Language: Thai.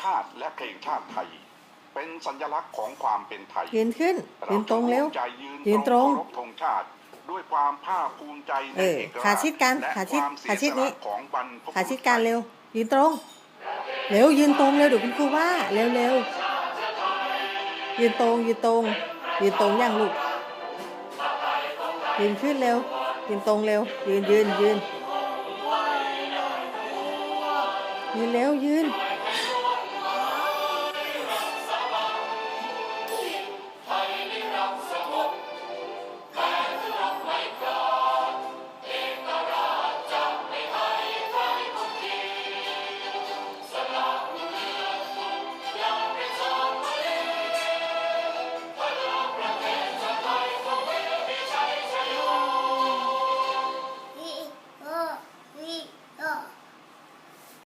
ชาติและเพลงชาติไทย เป็นสัญลักษณ์ของความเป็นไทยยืนขึ้นยืนตรงเร็วใจยืนตรงรบธงชาติ ด้วยความภาคภูมิใจในเออเอกราชขาชิดกันขาชิดขาชิดนี้ของบรรขาชิดการเร็ว ยืนตรง เร็วยืนตรงเร็วเดี๋ยวคุณครูว่าเร็วเร็วยืนตรงยืนตรงยืนตรงอย่างลูกยืนขึ้นเร็ว ยืนตรงเร็ว ยืนยืนยืนยืนเร็วยืน